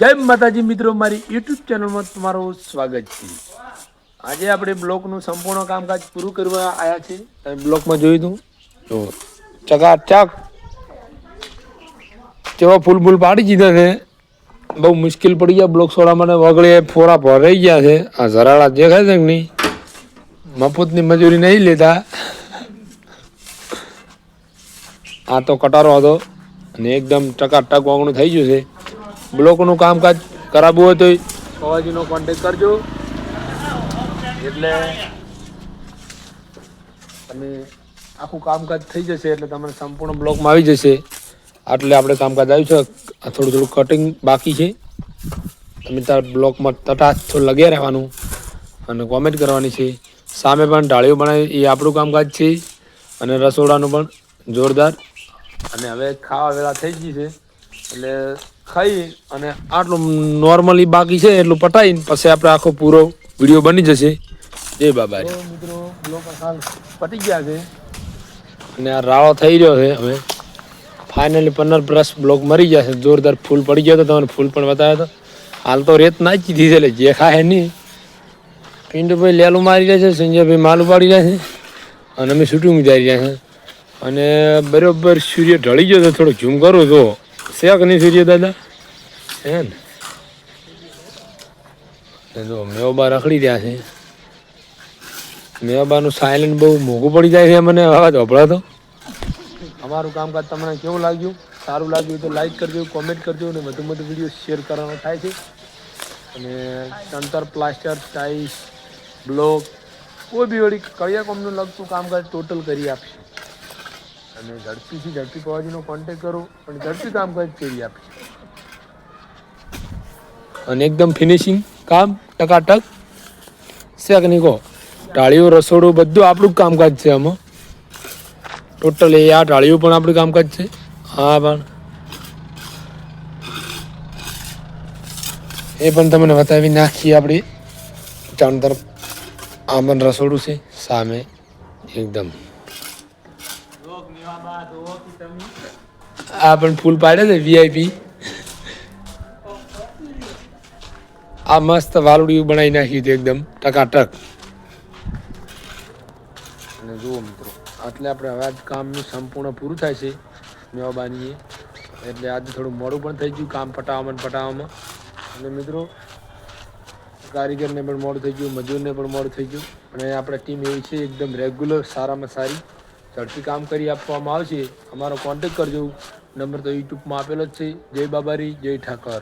જય માતાજી મિત્રો, મારી યુટ્યુબ ચેનલમાં તમારું સ્વાગત છે. આજે આપણે બ્લોકનું સંપૂર્ણ કામકાજ પૂરું કરવા આવ્યા છે તમે બ્લોકમાં જોયું હતું તો ચકાચક જેવા ફૂલ ફૂલ પાડી દીધા છે. બહુ મુશ્કેલ પડી ગયા બ્લોક સોડા મને વગળે ફોરા ભરાઈ ગયા છે. આ ઝરાળા દેખાય છે કે નહીં? મફતની મજૂરી નહીં લેતા. આ તો કટારો હતો અને એકદમ ટકાટક વાગણું થઈ ગયું છે. બ્લોકનું કામકાજ કરાવવું હોય તો પવાજીનો કોન્ટેક કરજો. એટલે તમે આખું કામકાજ થઈ જશે એટલે તમને સંપૂર્ણ બ્લોકમાં આવી જશે. આટલે આપણે કામકાજ આવ્યું છે. આ થોડું થોડું કટિંગ બાકી છે. તમે તાર બ્લોકમાં તટાસ થોડું લગ્યા રહેવાનું અને કોમેન્ટ કરવાની છે. સામે પણ ઢાળીઓ બનાવી, એ આપણું કામકાજ છે. અને રસોડાનું પણ જોરદાર. અને હવે ખાવા વેળા થઈ ગઈ છે. એટલે ખાઈ અને આટલું નોર્મલી બાકી છે એટલું પટાઈને પછી આપણે આખો પૂરો વીડિયો બની જશે. જય બાબા મિત્રો પટી ગયા છે. અને આ રાળો થઈ રહ્યો છે. હવે ફાઇનલી પંદર પ્લસ બ્લોક મરી ગયા છે જોરદાર ફૂલ પડી ગયો હતો. તમને ફૂલ પણ બતાવ્યો હતો. હાલ તો રેત નાચી દીધી એટલે જે ખાય નહીં. પિન્ટુભાઈ લેલું મારી રહ્યા છે. સંજયભાઈ માલ ઉપાડી રહ્યા છે. અને અમે શૂટિંગ ઉતારી રહ્યા છે. અને બરોબર સૂર્ય ઢળી ગયો તો થોડો ઝૂમ કરું તો શેક નહીં સૂર્ય દાદા હે ને જો મેવબા રખડી રહ્યા છે મેવબાનું સાયલન્ટ બહુ મોંઘું પડી જાય છે મને અવાજ અભળાતો અમારું કામકાજ તમને કેવું લાગ્યું સારું લાગ્યું તો લાઈક કરજો કોમેન્ટ કરજો અને વધુ વધુ વીડિયો શેર કરવાનો થાય છે અને તંતર પ્લાસ્ટર ટાઈસ બ્લોક કોઈ બી વળી કયા કોમનું લગતું કામકાજ ટોટલ કરી આપશે અને ઝડપીથી ઝડપી પવાજીનો કોન્ટેક કરો અને ઝડપી કામકાજ કરી આપે. અને એકદમ ફિનિશિંગ કામ, ટકાટક. શેક નહીં કહો ટાળીઓ, રસોડું બધું આપણું કામકાજ છે આમાં. ટોટલ એ આ ટાળીઓ પણ આપણું કામકાજ છે. હા, પણ. એ પણ તમને બતાવી નાખીએ આપણી ચાણ તરફ આ પણ રસોડું છે. સામે એકદમ. આ પણ ફૂલ પાડે છે વીઆઈપી આ મસ્ત વાલુડિયું બનાવી નાખ્યું છે એકદમ, ટકાટક. અને જુઓ મિત્રો એટલે આપણે હવે આજ કામનું સંપૂર્ણ પૂરું થાય છે, મેવાબાનીએ. એટલે આજે થોડું મોડું પણ થઈ ગયું કામ પટાવવામાં પટાવવામાં. અને મિત્રો, કારીગરને પણ મોડું થઈ ગયું, મજૂરને પણ મોડું થઈ ગયું. અને આપણે ટીમ એવી છે, એકદમ રેગ્યુલર સારામાં સારી. ઝડપી કામ કરી આપવામાં આવશે. અમારો કોન્ટેક કરજો. નંબર તો યુટ્યુબમાં આપેલો જ છે. જય બાબારી, જય ઠાકર.